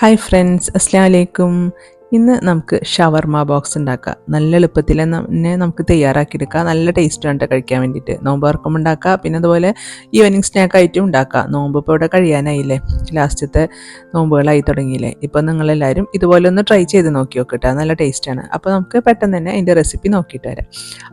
Hi friends അസ്സാം വലൈക്കും ഇന്ന് നമുക്ക് ഷവർമ ബോക്സ് ഉണ്ടാക്കാം. നല്ല എളുപ്പത്തിൽ തന്നെ നമുക്ക് തയ്യാറാക്കിയെടുക്കാം. നല്ല ടേസ്റ്റ് വേണ്ട കഴിക്കാൻ വേണ്ടിയിട്ട്. നോമ്പ് തുറക്കുമ്പോൾ ഉണ്ടാക്കാം. പിന്നെ അതുപോലെ ഈവനിങ് സ്നാക്ക് ആയിട്ടും ഉണ്ടാക്കാം. നോമ്പ് ഇപ്പോൾ ഇവിടെ കഴിയാനായില്ലേ? ലാസ്റ്റത്തെ നോമ്പുകളായി തുടങ്ങിയില്ലേ? ഇപ്പോൾ നിങ്ങളെല്ലാവരും ഇതുപോലെ ഒന്ന് ട്രൈ ചെയ്ത് നോക്കി നോക്കിട്ടോ നല്ല ടേസ്റ്റാണ് അപ്പോൾ നമുക്ക് പെട്ടെന്ന് തന്നെ അതിന്റെ റെസിപ്പി നോക്കിയിട്ട് വരാം.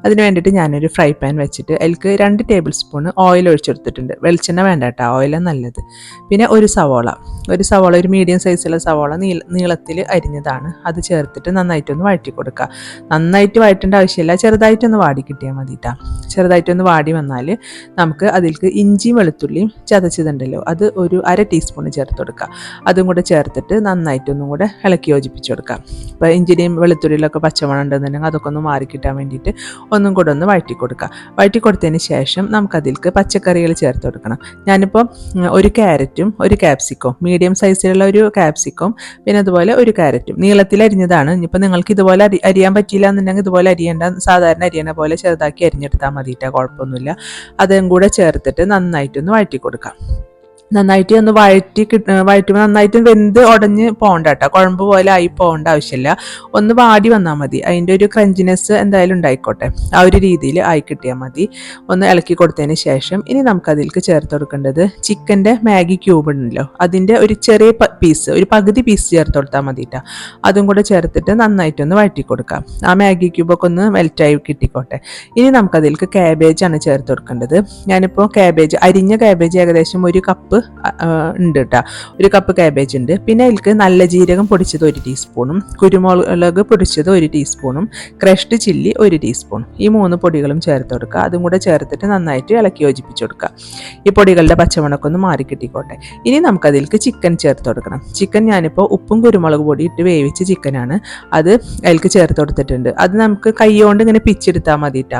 അതിന് വേണ്ടിയിട്ട് ഞാനൊരു ഫ്രൈ പാൻ വെച്ചിട്ട് അതിൽക്ക് രണ്ട് ടേബിൾ സ്പൂൺ ഓയിൽ ഒഴിച്ചെടുത്തിട്ടുണ്ട് വെളിച്ചെണ്ണ വേണ്ട കേട്ടോ ഓയിലാണ് നല്ലത്. പിന്നെ ഒരു സവോള. ഒരു സവാള ഒരു മീഡിയം സൈസുള്ള സവാള നീള നീളത്തിൽ അരിഞ്ഞതാണ്. അത് ചേർത്തിട്ട് നന്നായിട്ടൊന്ന് വഴറ്റി കൊടുക്കുക നന്നായിട്ട് വഴറ്റേണ്ട ആവശ്യമില്ല. ചെറുതായിട്ടൊന്ന് വാടി കിട്ടിയാൽ മതി കേട്ടോ ചെറുതായിട്ടൊന്ന് വാടി വന്നാൽ നമുക്ക് അതിലേക്ക് ഇഞ്ചിയും വെളുത്തുള്ളിയും ചതച്ചതുണ്ടല്ലോ അത് ഒരു അര ടീസ്പൂൺ ചേർത്ത് കൊടുക്കുക അതും കൂടെ ചേർത്തിട്ട് നന്നായിട്ടൊന്നും കൂടെ ഇളക്കി യോജിപ്പിച്ച് കൊടുക്കുക അപ്പോൾ ഇഞ്ചിനെയും വെളുത്തുള്ളിയിലൊക്കെ പച്ചമണം ഉണ്ടെന്നുണ്ടെങ്കിൽ അതൊക്കെ ഒന്ന് മാറി കിട്ടാൻ വേണ്ടിയിട്ട് ഒന്നും കൂടെ ഒന്ന് വഴറ്റി കൊടുക്കുക വഴറ്റി കൊടുത്തതിന് ശേഷം നമുക്കതിലേക്ക് പച്ചക്കറികൾ ചേർത്ത് കൊടുക്കണം. ഞാനിപ്പോൾ ഒരു ക്യാരറ്റും ഒരു ക്യാപ്സിക്കോ സൈസിലുള്ള ഒരു കാപ്സിക്കും പിന്നെ അതുപോലെ ഒരു കാരറ്റും നീളത്തിൽ അരിഞ്ഞതാണ്. ഇനിയിപ്പോൾ നിങ്ങൾക്ക് ഇതുപോലെ അരി അരിയാൻ പറ്റിയില്ല എന്നുണ്ടെങ്കിൽ ഇതുപോലെ അരിയേണ്ട സാധാരണ അരിയണ പോലെ ചെറുതാക്കി അരിഞ്ഞെടുത്താൽ മതിയിട്ടാ കുഴപ്പമൊന്നുമില്ല. അതും കൂടെ ചേർത്തിട്ട് നന്നായിട്ടൊന്ന് വഴറ്റി കൊടുക്കാം നന്നായിട്ട് ഒന്ന് വഴറ്റി കിട്ട വഴറ്റുമ്പോൾ നന്നായിട്ട് വെന്ത് ഉടഞ്ഞ് പോകണ്ട കേട്ടോ കുഴമ്പ് പോലെ ആയി പോകേണ്ട ആവശ്യമില്ല ഒന്ന് വാടി വന്നാൽ മതി. അതിന്റെ ഒരു ക്രഞ്ചിനെസ് എന്തായാലും ഉണ്ടായിക്കോട്ടെ. ആ ഒരു രീതിയിൽ ആയി കിട്ടിയാൽ മതി. ഒന്ന് ഇളക്കി കൊടുത്തതിന് ശേഷം ഇനി നമുക്ക് അതിലേക്ക് ചേർത്ത് കൊടുക്കേണ്ടത് ചിക്കന്റെ മാഗി ക്യൂബ് ഉണ്ടല്ലോ. അതിന്റെ ഒരു ചെറിയ പീസ് ഒരു പകുതി പീസ് ചേർത്ത് കൊടുത്താൽ മതി കേട്ടോ അതും കൂടെ ചേർത്തിട്ട് നന്നായിട്ടൊന്ന് വഴറ്റി കൊടുക്കാം. ആ മാഗി ക്യൂബൊക്കെ ഒന്ന് മെൽറ്റായി കിട്ടിക്കോട്ടെ. ഇനി നമുക്കതിലേക്ക് ക്യാബേജാണ് ചേർത്ത് കൊടുക്കേണ്ടത്. ഞാനിപ്പോൾ ക്യാബേജ് അരിഞ്ഞ ക്യാബേജ് ഏകദേശം ഒരു കപ്പ് ഉണ്ട് കേട്ടോ ഒരു കപ്പ് കാബേജ് ഉണ്ട്. പിന്നെ അതിൽക്ക് നല്ല ജീരകം പൊടിച്ചത് ഒരു ടീസ്പൂണും കുരുമുളക് പൊടിച്ചത് ഒരു ടീസ്പൂണും ക്രഷ്ഡ് ചില്ലി ഒരു ടീസ്പൂൺ ഈ മൂന്ന് പൊടികളും ചേർത്ത് കൊടുക്കുക. അതും കൂടെ ചേർത്തിട്ട് നന്നായിട്ട് ഇളക്കി യോജിപ്പിച്ച് കൊടുക്കുക. ഈ പൊടികളുടെ പച്ചമുണക്കൊന്ന് മാറി കിട്ടിക്കോട്ടെ. ഇനി നമുക്കതിലേക്ക് ചിക്കൻ ചേർത്ത് കൊടുക്കണം. ചിക്കൻ ഞാനിപ്പോൾ ഉപ്പും കുരുമുളക് പൊടി ഇട്ട് വേവിച്ച ചിക്കനാണ് അത് അതിൽക്ക് ചേർത്ത് കൊടുത്തിട്ടുണ്ട്. അത് നമുക്ക് കൈകൊണ്ട് ഇങ്ങനെ പിച്ചെടുത്താൽ മതി മതിട്ടാ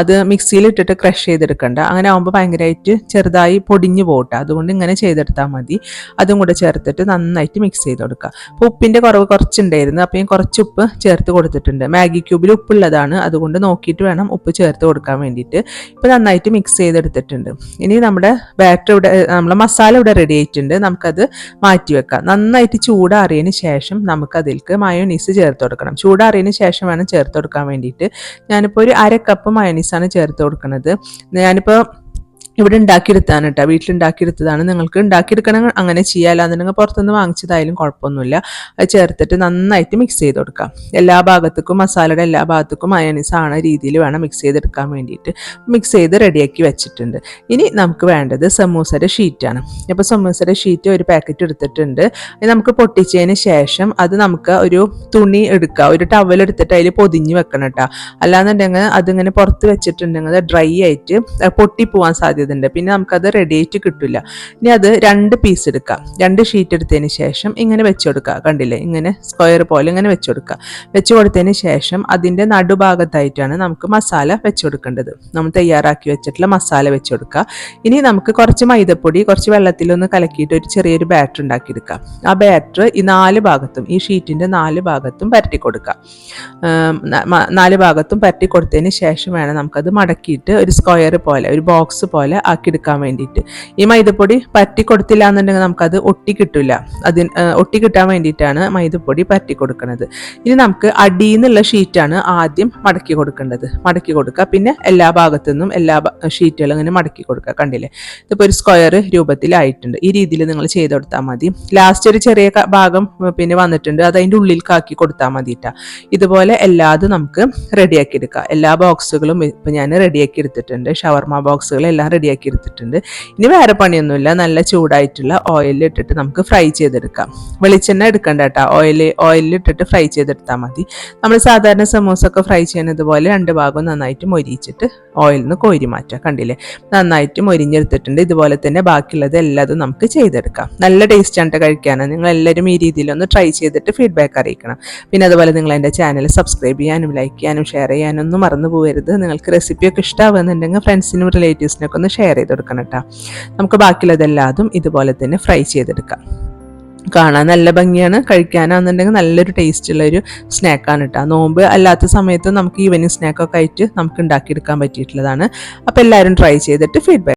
അത് മിക്സിയിൽ ഇട്ടിട്ട് ക്രഷ് ചെയ്തെടുക്കണ്ട. അങ്ങനെ ആകുമ്പോൾ ഭയങ്കരമായിട്ട് ചെറുതായി പൊടിഞ്ഞു പോട്ടെ അതുകൊണ്ട് ഇങ്ങനെ ചെയ്തെടുത്താൽ മതി. അതും കൂടെ ചേർത്തിട്ട് നന്നായിട്ട് മിക്സ് ചെയ്ത് കൊടുക്കുക. അപ്പോൾ ഉപ്പിന്റെ കുറവ് കുറച്ചുണ്ടായിരുന്നു. അപ്പോൾ ഞാൻ കുറച്ച് ഉപ്പ് ചേർത്ത് കൊടുത്തിട്ടുണ്ട്. മാഗി ക്യൂബിൽ ഉപ്പുള്ളതാണ്. അതുകൊണ്ട് നോക്കിയിട്ട് വേണം ഉപ്പ് ചേർത്ത് കൊടുക്കാൻ വേണ്ടിയിട്ട്. ഇപ്പോൾ നന്നായിട്ട് മിക്സ് ചെയ്തെടുത്തിട്ടുണ്ട്. ഇനി നമ്മുടെ ബാറ്റർ ഇവിടെ നമ്മളെ മസാല ഇവിടെ റെഡി ആയിട്ടുണ്ട്. നമുക്കത് മാറ്റി വെക്കാം. നന്നായിട്ട് ചൂടാറിയതിന് ശേഷം നമുക്കതിൽക്ക് മയോണീസ് ചേർത്ത് കൊടുക്കണം. ചൂടാറിയതിന് ശേഷം വേണം ചേർത്ത് കൊടുക്കാൻ വേണ്ടിയിട്ട്. ഞാനിപ്പോൾ ഒരു അര കപ്പ് മയോണീസാണ് ചേർത്ത് കൊടുക്കുന്നത് ഞാനിപ്പോൾ ഇവിടെ ഉണ്ടാക്കിയെടുത്താണ് കേട്ടോ വീട്ടിലുണ്ടാക്കിയെടുത്തതാണ്. നിങ്ങൾക്ക് ഉണ്ടാക്കിയെടുക്കണം അങ്ങനെ ചെയ്യാല്ലാന്നുണ്ടെങ്കിൽ പുറത്തുനിന്ന് വാങ്ങിച്ചതായാലും കുഴപ്പമൊന്നുമില്ല. അത് ചേർത്തിട്ട് നന്നായിട്ട് മിക്സ് ചെയ്ത് കൊടുക്കാം. എല്ലാ ഭാഗത്തേക്കും മസാലയുടെ എല്ലാ ഭാഗത്തേക്കും മയണീസ് ആണ് രീതിയിൽ വേണം മിക്സ് ചെയ്തെടുക്കാൻ വേണ്ടിയിട്ട്. മിക്സ് ചെയ്ത് റെഡിയാക്കി വെച്ചിട്ടുണ്ട്. ഇനി നമുക്ക് വേണ്ടത് സമൂസയുടെ ഷീറ്റാണ് അപ്പോൾ സമൂസയുടെ ഷീറ്റ് ഒരു പാക്കറ്റ് എടുത്തിട്ടുണ്ട്. നമുക്ക് പൊട്ടിച്ചതിന് ശേഷം അത് നമുക്ക് ഒരു തുണി എടുക്കുക ഒരു ടവൽ എടുത്തിട്ട് അതിൽ പൊതിഞ്ഞ് വെക്കണം കേട്ടോ അല്ലാന്നുണ്ടെങ്കിൽ അതിങ്ങനെ പുറത്ത് വെച്ചിട്ടുണ്ടെങ്കിൽ ഡ്രൈ ആയിട്ട് പൊട്ടിപ്പോവാൻ സാധ്യത ചെയ്തിട്ടുണ്ട്. പിന്നെ നമുക്കത് റെഡി ആയിട്ട് കിട്ടില്ല ഇനി അത് രണ്ട് പീസ് എടുക്കാം. രണ്ട് ഷീറ്റ് എടുത്തതിന് ശേഷം ഇങ്ങനെ വെച്ച് കൊടുക്കുക കണ്ടില്ലേ? ഇങ്ങനെ സ്ക്വയർ പോലെ ഇങ്ങനെ വെച്ച് കൊടുക്കുക വെച്ച് കൊടുത്തതിന് ശേഷം അതിന്റെ നടുഭാഗത്തായിട്ടാണ് നമുക്ക് മസാല വെച്ച് കൊടുക്കേണ്ടത്. നമ്മൾ തയ്യാറാക്കി വെച്ചിട്ടുള്ള മസാല വെച്ച് കൊടുക്കുക ഇനി നമുക്ക് കുറച്ച് മൈദപ്പൊടി കുറച്ച് വെള്ളത്തിലൊന്ന് കലക്കിയിട്ട് ഒരു ചെറിയൊരു ബാറ്റർ ഉണ്ടാക്കിയെടുക്കാം. ആ ബാറ്റർ ഈ നാല് ഭാഗത്തും ഈ ഷീറ്റിന്റെ നാല് ഭാഗത്തും പരട്ടി കൊടുക്കുക നാല് ഭാഗത്തും പരട്ടി കൊടുത്തതിന് ശേഷം വേണം നമുക്കത് മടക്കിയിട്ട് ഒരു സ്ക്വയർ പോലെ ഒരു ബോക്സ് പോലെ ആക്കിയെടുക്കാൻ വേണ്ടിയിട്ട്. ഈ മൈദപ്പൊടി പറ്റി കൊടുത്തില്ല എന്നുണ്ടെങ്കിൽ നമുക്കത് ഒട്ടി കിട്ടില്ല അതിന് ഒട്ടി കിട്ടാൻ വേണ്ടിയിട്ടാണ് മൈദപ്പൊടി പറ്റി കൊടുക്കുന്നത് ഇനി നമുക്ക് അടിയിൽ നിന്നുള്ള ഷീറ്റാണ് ആദ്യം മടക്കി കൊടുക്കേണ്ടത്. മടക്കി കൊടുക്കുക. പിന്നെ എല്ലാ ഭാഗത്തു നിന്നും എല്ലാ ഷീറ്റുകളും ഇങ്ങനെ മടക്കി കൊടുക്കുക. കണ്ടില്ലേ? ഇതിപ്പോൾ ഒരു സ്ക്വയർ രൂപത്തിലായിട്ടുണ്ട്. ഈ രീതിയിൽ നിങ്ങൾ ചെയ്ത് കൊടുത്താൽ മതി. ലാസ്റ്റ് ഒരു ചെറിയ ഭാഗം പിന്നെ വന്നിട്ടുണ്ട്. അത് അതിന്റെ ഉള്ളിലേക്കാക്കി കൊടുത്താൽ മതിട്ടാ. ഇതുപോലെ എല്ലാതും നമുക്ക് റെഡിയാക്കി എടുക്കാം. എല്ലാ ബോക്സുകളും ഇപ്പം ഞാൻ റെഡിയാക്കി എടുത്തിട്ടുണ്ട്. ഷവർമ ബോക്സുകളെല്ലാം റെഡി റെഡിയാക്കി എടുത്തിട്ടുണ്ട്. ഇനി വേറെ പണിയൊന്നുമില്ല. നല്ല ചൂടായിട്ടുള്ള ഓയിലിൽ ഇട്ടിട്ട് നമുക്ക് ഫ്രൈ ചെയ്തെടുക്കാം. വെളിച്ചെണ്ണ എടുക്കണ്ട കേട്ടോ. ഓയിൽ ഓയിലിൽ ഇട്ടിട്ട് ഫ്രൈ ചെയ്തെടുത്താൽ മതി. നമ്മൾ സാധാരണ സമൂസ ഒക്കെ ഫ്രൈ ചെയ്യുന്നത് പോലെ രണ്ട് ഭാഗം നന്നായിട്ട് മൊരിയിച്ചിട്ട് ഓയിലിൽ നിന്ന് കോരി മാറ്റാം. കണ്ടില്ലേ? നന്നായിട്ട് മൊരിഞ്ഞെടുത്തിട്ടുണ്ട്. ഇതുപോലെ തന്നെ ബാക്കിയുള്ളത് എല്ലാതും നമുക്ക് ചെയ്തെടുക്കാം. നല്ല ടേസ്റ്റ് ആണ് കഴിക്കാനാണ് നിങ്ങൾ എല്ലാവരും ഈ രീതിയിലൊന്ന് ട്രൈ ചെയ്തിട്ട് ഫീഡ്ബാക്ക് അറിയിക്കണം. പിന്നെ അതുപോലെ നിങ്ങൾ എന്റെ ചാനൽ സബ്സ്ക്രൈബ് ചെയ്യാനും ലൈക്ക് ചെയ്യാനും ഷെയർ ചെയ്യാനും ഒന്നും മറന്നു പോകരുത് നിങ്ങൾക്ക് റെസിപ്പിയൊക്കെ ഇഷ്ടമാകുന്നുണ്ടെങ്കിൽ ഫ്രണ്ട്സിനും റിലേറ്റീവ്സിനൊക്കെ ഒന്ന് ഷെയർ ചെയ്ത് കൊടുക്കണം കേട്ടോ. നമുക്ക് ബാക്കിയുള്ളതെല്ലാതും ഇതുപോലെ തന്നെ ഫ്രൈ ചെയ്തെടുക്കാം. കാണാൻ നല്ല ഭംഗിയാണ്. കഴിക്കാനാണെന്നുണ്ടെങ്കിൽ നല്ലൊരു ടേസ്റ്റുള്ള ഒരു സ്നാക്കാണ് കേട്ടോ. നോമ്പ് അല്ലാത്ത സമയത്ത് നമുക്ക് ഈവനിങ് സ്നാക്കൊക്കെ ആയിട്ട് നമുക്ക് ഉണ്ടാക്കിയെടുക്കാൻ പറ്റിയിട്ടുള്ളതാണ്. അപ്പോൾ എല്ലാവരും ട്രൈ ചെയ്തിട്ട് ഫീഡ്ബാക്ക്